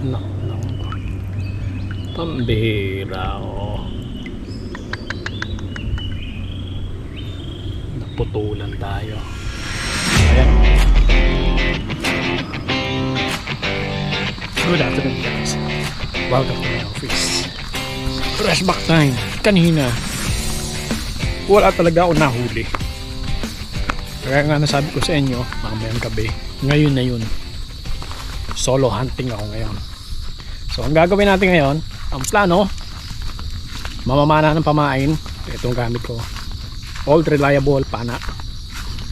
Anak ng pambihira oh. Naputulan tayo. Ayan. Good afternoon guys. Welcome to my office. Fresh back time. Kanina. Wala talaga ako nahuli. Kaya nga nasabi ko sa inyo, mamayang gabi. Ngayon na yun. Solo hunting ako ngayon. So ang gagawin natin ngayon, ang plano, mamamana ng pamain. Ito ang gamit ko. Old reliable pana.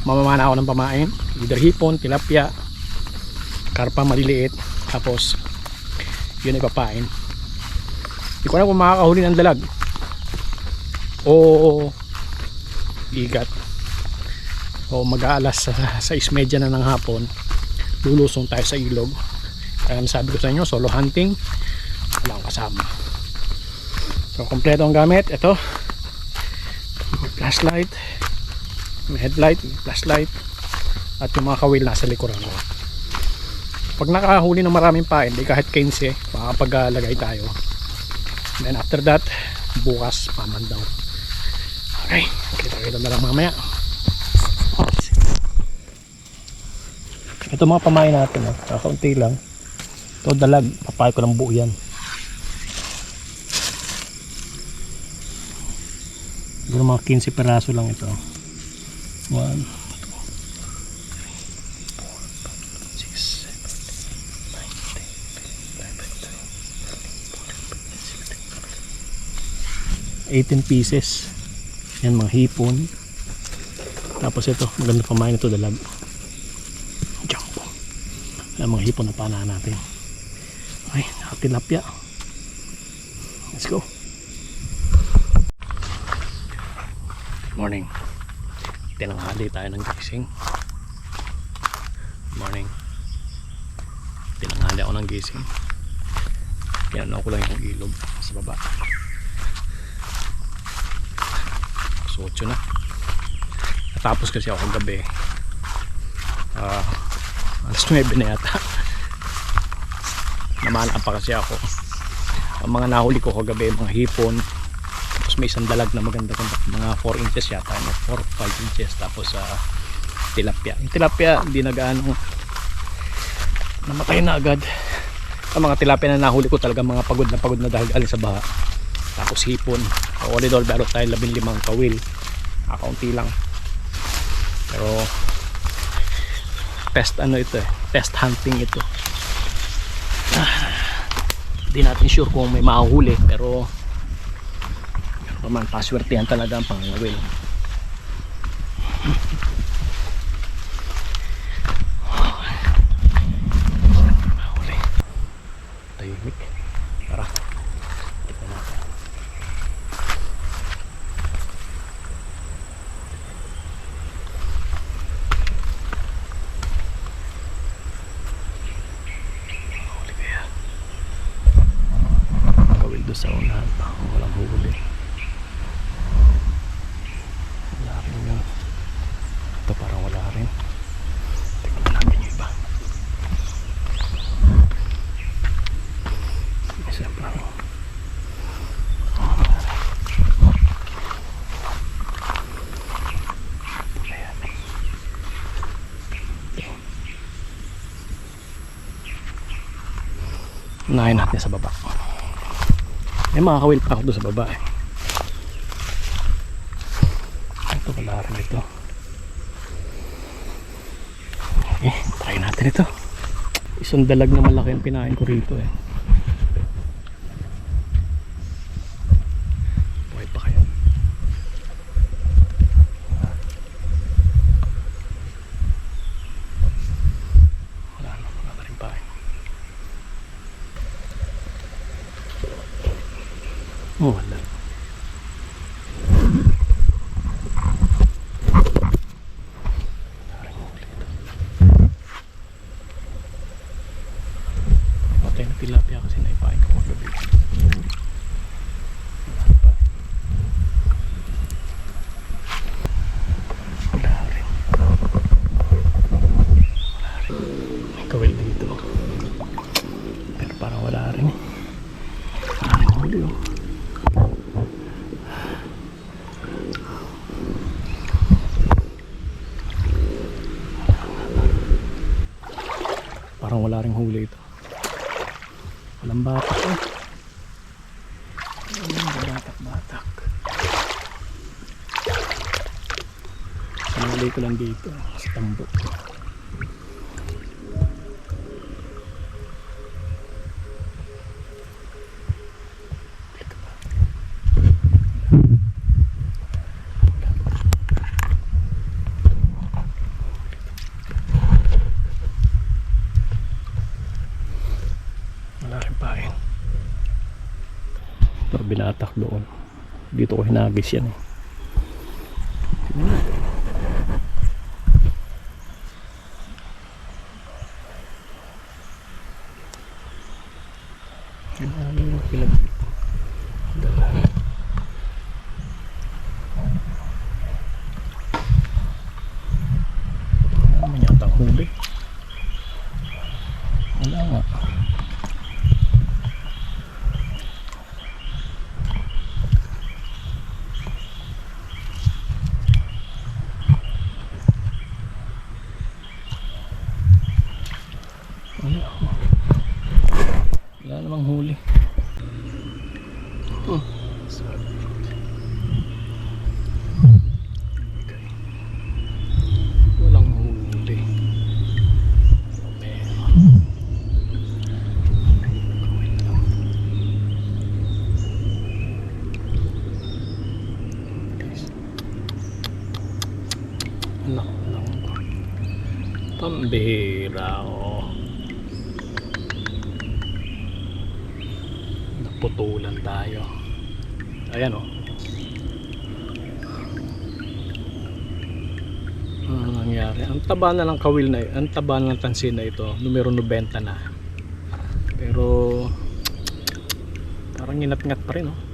Mamamana ako ng pamain. Either hipon, tilapia, karpa maliliit. Tapos, yun ay papain. Hindi ko alam kung makakahuli ng dalag. O igat. O mag-aalas sa, sa ismedya na ng hapon. Lulusong tayo sa ilog. Kaya nasabi ko sa inyo, solo hunting. Wala akong kasama. So, kompleto ang gamit. Ito. Flashlight. Headlight. Flashlight. At yung mga kawil nasa likuran ko. Pag nakahuli ng maraming pain, di kahit 15, makakapaglagay tayo. Then after that, bukas, pamandaw. Okay, kita-kita na lang mamaya. Ito mga pamain natin, oh. kakaunti lang. Ito dalag, papay ko ng buo yan. Siguro mga 15 peraso lang ito. 1, 2, 3, 4, 5, 6, 7, 8, 18 pieces. Yan mga hipon. Tapos ito, maganda pamain ito dalag. Yan mga hipon na pana natin. Okay, nakatilapia. Let's go. Morning. Tinanghali tayo ng gising. Morning. Tinanghali ako ng gising. Kinano ko lang yung ilog sa baba. So, 8 na. Natapos kasi ako gabi. Ah, alas 9 na yata. Namanaan pa kasi ako. Ang mga nahuli ko kagabi, mga hipon. Tapos may isang dalag na maganda ganda mga 4 inches yata, no? 4 5 inches tapos sa tilapia. Yung tilapia hindi na gaano namatay na agad. Ang mga tilapia na nahuli ko talaga mga pagod na pagod na dahil galing sa baha. Tapos hipon. All in all, meron tayo 15 kawil. Akaunti lang. Pero test ano ito eh. Test hunting ito. Ah, Hindi natin sure kung may mahuhuli pero naman paswertihan talaga ang pangawil. Mahuli. Tahimik. Tara. Tignan natin. Huli kaya. Kawil doon sa unahan pa. Kung walang huli. Wala rin yun. Ito parang wala rin. Tignan natin yung iba. Isa pa. Ayan. Unahin natin sa baba. May mga kawil pa ako doon sa baba eh. Ito wala rin ito. Okay, try natin ito. Isang dalag na malaki ang pinain ko rito eh. Buhay pa kayo. Wala na, wala na rin pa eh. Oh, wala. Patay na tilapia kasi naipain ko kagabi. Wala pa. Wala rin. Wala rin. May kawil dito. Pero parang huli oh. Parang wala ring huli ito. Walang batak eh. Batak-batak. Sinuli ko lang dito sa tambo. Binatak doon. Dito ko hinagis yan eh. Dami yung pinag... Dala. Wala naman yata ang huli. Wala nga. Wala. Wala namang huli. Hmm. Walang huli. Meron. Gawin lang. Guys. Anak lang. Pambihira oh. Naputulan tayo. Ayan oh. Ano nangyari? Ang taba na ng kawil na ang taba na ng tansin na ito, numero 90 na. Pero parang inat-ngat pa rin oh.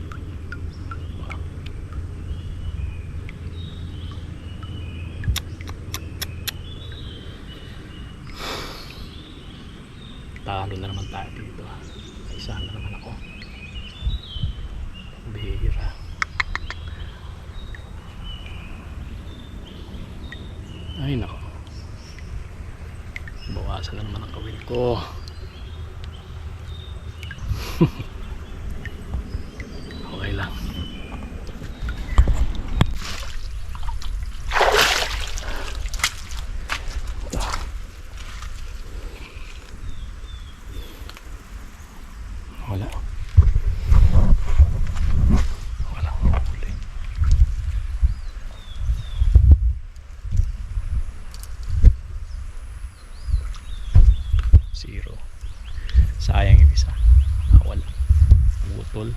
Talo na naman tayo dito. Isa na naman ako. Bihira. Ay nako. Bawasan na naman ang kawil ko. okay lang. Wala. Walang huli. Zero. Sayang yung isa. Ah, wala. Butol.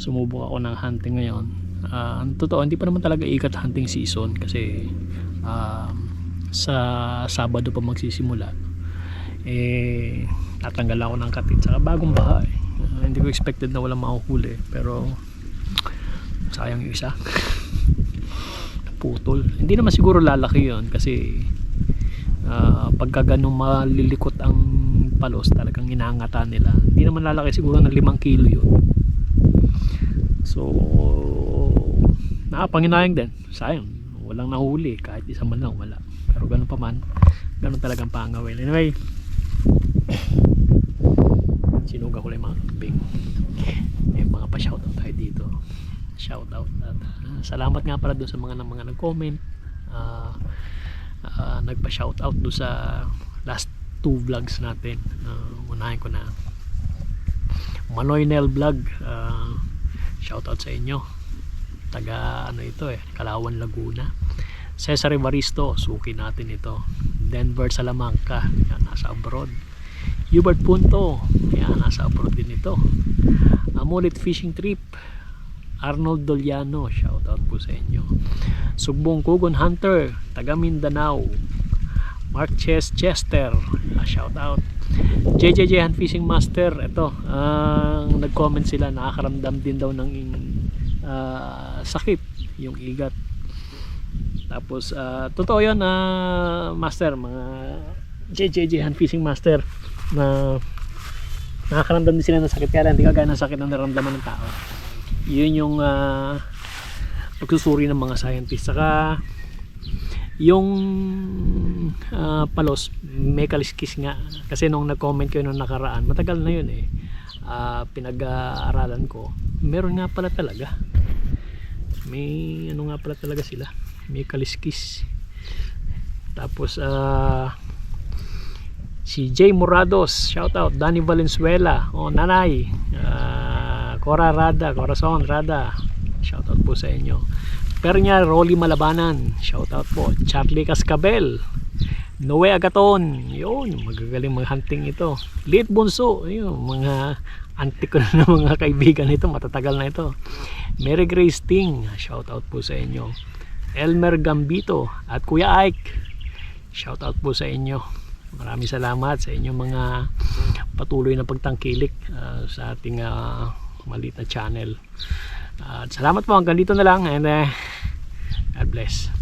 Sumubok ako ng hunting ngayon. Ah, ang totoo, hindi pa naman talaga ikat hunting season kasi um, sa Sabado pa magsisimula eh tatanggal ako ng katit saka bagong bahay Ah, hindi ko expected na walang makuhuli pero sayang yung isa putol. Hindi naman siguro lalaki yon kasi ah, pagka ganun malilikot ang palos talagang inangatan nila. Hindi naman lalaki siguro ng 5 kilo yun. So nakapanginayang din. Sayang walang nahuli. Kahit isa man lang wala. Pero ganun pa man ganun talagang pangawin anyway sinuga ko lang yung mga kambing may mga pa shoutout tayo dito shoutout. At ah, salamat nga pala doon sa mga mga nag-comment. Ah, ah, nagpa shoutout doon sa last two vlogs natin. Ah, unahin ko na Manoy Nel Vlog. Ah, shoutout sa inyo. Taga ano ito eh Kalawan Laguna. Cesar Evaristo suki natin ito. Denver Salamanca yan nasa abroad. Hubert Punto yan nasa abroad din ito. Amulit Fishing Trip Arnold Doliano shoutout po sa inyo. Sugbong Kugon Hunter taga Mindanao. Mark Ches Chester ah, shoutout. JJJ Hand Fishing Master ito ang nag-comment sila nakakaramdam din daw ng ah, sakit yung igat. Tapos ah, totoo yun na master mga JJJ Hand Fishing Master na nakakaramdam din sila ng sakit kaya hindi kagaya ng sakit na naramdaman ng tao yun yung ah, pagsusuri ng mga scientist. Saka yung ah, palos may kaliskis nga. Kasi nung nag-comment kayo nung nakaraan matagal na yun eh. Ah, pinag-aaralan ko. Meron nga pala talaga. May ano nga pala talaga sila. May kaliskis. Tapos ah si Jay Morados shout out Danny Valenzuela. Oh nanay. Ah, Cora Rada Corazon Rada. Shout out po sa inyo. Pero niya Rolly Malabanan shout out po. Charlie Cascabel Noe Agaton. Yun magagaling mag hunting ito. Lit Bunso yun mga antik ko na mga kaibigan ito matatagal na ito. Mary Grace Ting shout out po sa inyo. Elmer Gambito at Kuya Ike shout out po sa inyo. Maraming salamat sa inyong mga patuloy na pagtangkilik ah, sa ating ah, maliit na channel. At salamat po. Hanggang dito na lang and uh, God bless